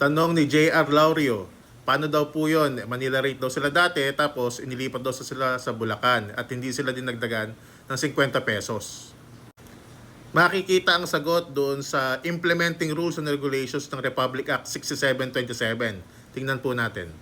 Tanong ni JR Laurio, paano daw po yun? Manila rate daw sila dati, tapos inilipat daw sila sa Bulacan at hindi sila dinagdagan ng 50 pesos. Makikita ang sagot doon sa Implementing Rules and Regulations ng Republic Act 6727. Tingnan po natin.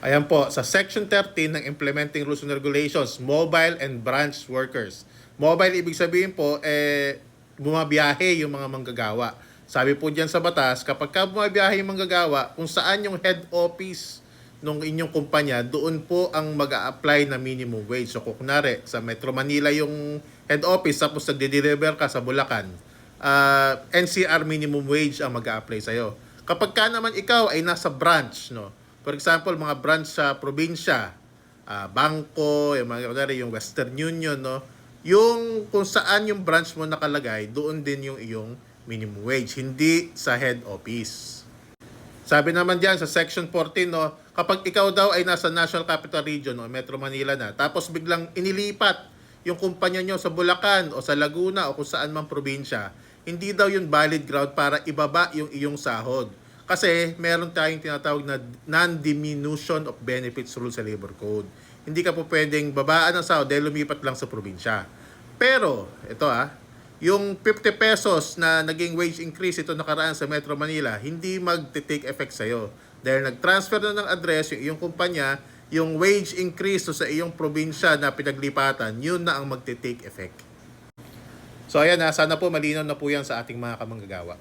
Ayan po, sa Section 13 ng Implementing Rules and Regulations, Mobile and Branch Workers. Mobile, ibig sabihin po, eh, bumabiyahe yung mga manggagawa. Sabi po dyan sa batas, kapag ka bumabiyahe yung manggagawa, kung saan yung head office ng inyong kumpanya, doon po ang mag apply na minimum wage. So kung kunwari, sa Metro Manila yung head office, tapos nagde-deliver ka sa Bulacan, ah, NCR minimum wage ang mag apply sa'yo. Kapag ka naman ikaw ay nasa branch, no? For example, mga branch sa probinsya, ah, bangko, yung mga kunwari, yung Western Union, no? Yung kung saan yung branch mo nakalagay, doon din yung iyong minimum wage, hindi sa head office. Sabi naman diyan sa section 14 no, kapag ikaw daw ay nasa National Capital Region o Metro Manila na, tapos biglang inilipat yung kumpanya nyo sa Bulacan o sa Laguna o kung saan mang probinsya, hindi daw yun valid ground para ibaba yung iyong sahod. Kasi meron tayong tinatawag na non-diminution of benefits rule sa labor code. Hindi ka po pwedeng babaan ng sahod dahil lumipat lang sa probinsya. Pero, ito ah, yung 50 pesos na naging wage increase ito nakaraan sa Metro Manila, hindi mag-take effect sa'yo. Dahil nag-transfer na ng address yung iyong kumpanya, yung wage increase to sa iyong probinsya na pinaglipatan, yun na ang mag-take effect. So ayan na, sana po malinaw na po yan sa ating mga kamanggagawa.